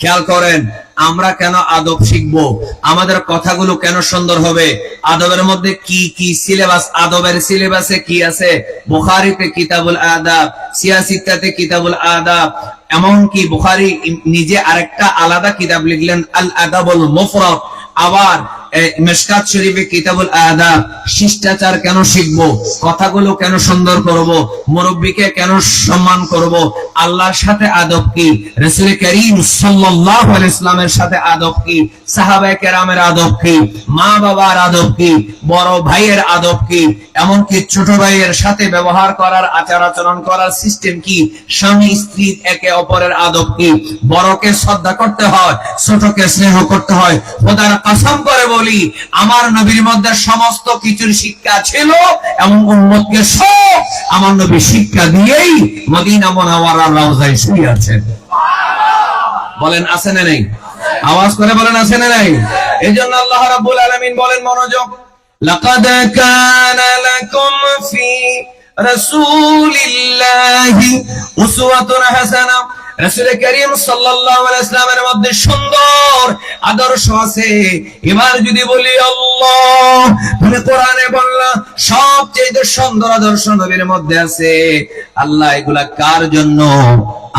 খেয়াল করেন, আমরা কেন আদব শিখব? আমাদের কথাগুলো কেন সুন্দর হবে? আদবের মধ্যে কি কি সিলেবাস আদবের সিলেবাসে কি আছে? বুখারীতে কিতাবুল আদাব, সিয়াসিত্তাতে কিতাবুল আদাব, এমনকি বুখারী নিজে আরেকটা আলাদা কিতাব লিখলেন আল আদাবুল মুফরাদ। আবার মেশকাত শরীফে কিতাবুল আদাব, শিষ্টাচার কেন শিখব? কথাগুলো কেন সুন্দর করব? মুরব্বীকে কেন সম্মান করব? আল্লাহর সাথে আদব কি? রাসূল করিম সাল্লাল্লাহু ইসলামের সাথে আদব কি? কেরামের আদব কি? মা বাবার আদব কি? বড় ভাইয়ের আদব কি? এমনকি ছোট ভাইয়ের সাথে ব্যবহার করার আচার আচরণ করার সিস্টেম কি? স্বামী, স্ত্রী, একে অপরের আদব কি? বড়কে শ্রদ্ধা করতে হয়, ছোটকে স্নেহ করতে হয়, খোদার কসম করে আমার নবীর মধ্যে সমস্ত কিছুর শিক্ষা ছিল এবং উম্মতকে সব আমার নবী শিক্ষা দিয়েই মদিনা মুনাওয়ারার রওজায় শুয়ে আছেন। বলেন, আছে না নেই? আওয়াজ করে বলেন, আছে না নাই? এজন্য আল্লাহ রাব্বুল আলামিন বলেন, মনোযোগ। লাকাদ কানা লাকুম ফি রাসূলিল্লাহি উসওয়াতুন হাসানা। রাসূল করিম সাল্লাল্লাহু আলাইহি ওয়াসাল্লামের মধ্যে সুন্দর আদর্শ আছে। এবার যদি বলি আল্লাহ তুমি কোরআনে বললা সবচেয়ে সুন্দর আদর্শ নবীর মধ্যে আছে। আল্লাহ, এগুলা কার জন্য?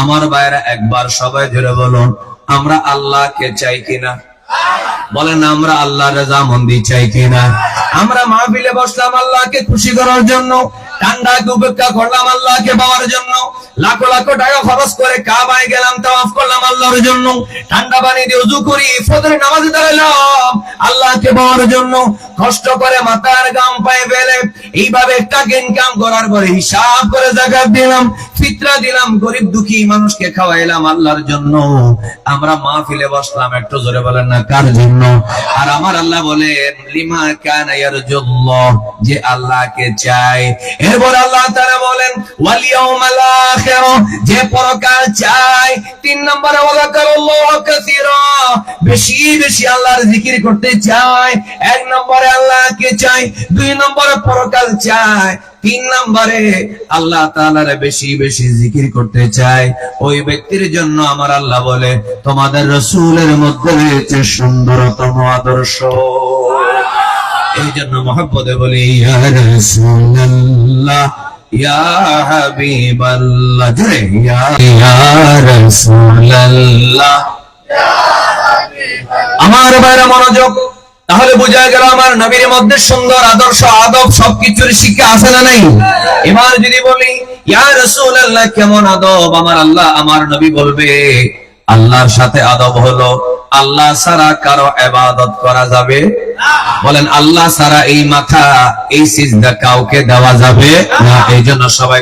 আমার ভাইরা একবার সবাই ধরে বলুন, আমরা আল্লাহকে চাই কিনা? বলেন, আমরা আল্লাহ রাজা মন্দির চাই কিনা? আমরা মাহফিলে বসলাম আল্লাহকে খুশি করার জন্য। ঠান্ডাকে উপেক্ষা করলাম পাওয়ার জন্য। লাখো লাখো টাকা খরচ করে কাবায় গেলাম করলাম আল্লাহর জন্য। ঠান্ডা পানি দিয়ে উজু করি, ফজরের নামাজে আল্লাহকে পাওয়ার জন্য। কষ্ট করে মাথার গাম পায়ে ফেলে, এইভাবে টাকা ইনকাম করার পরে হিসাব করে জাকাত দিলাম, ফিতরা দিলাম, গরিব দুঃখী মানুষকে খাওয়াইলাম আল্লাহর জন্য। আমরা মাহফিলে বসলাম, একটু জোরে বলেন না, কার জন্য? আর আমার আল্লাহ বলেন, লিমা কানা যে আল্লাহকে চায়। এরপর আল্লাহ তাআলা বলেন যে পরকাল চায়। তিন নম্বরে বেশি বেশি আল্লাহর জিকির করতে চায়। এক নম্বরে আল্লাহকে চায়? দুই নম্বরে, পরকাল চায়। তিন নম্বরে, আল্লাহ তাআলার বেশি বেশি জিকির করতে চায়। ওই ব্যক্তির জন্য আমার আল্লাহ বলে, তোমাদের রসুলের মধ্যে রয়েছে সুন্দরতম আদর্শ। এই জন্য মহব্বতে বলি আমার বাইরে মনোযোগ, তাহলে বোঝা গেল আমার নবীর মধ্যে সুন্দর আদর্শ, আদব সবকিছুর শিক্ষা আছে না নাই? এবার যদি বলি, ইয়া রাসূলুল্লাহ, কেমন আদব? আমার আল্লাহ, আমার নবী বলবে, আল্লাহর সাথে আদব হলো আল্লাহ সারা কারও এবাদত করা যাবে? বলেন, আল্লাহ সারা এই মাথা, এই সিজদা কাউকে দেওয়া যাবে না। এই জন্য সবাই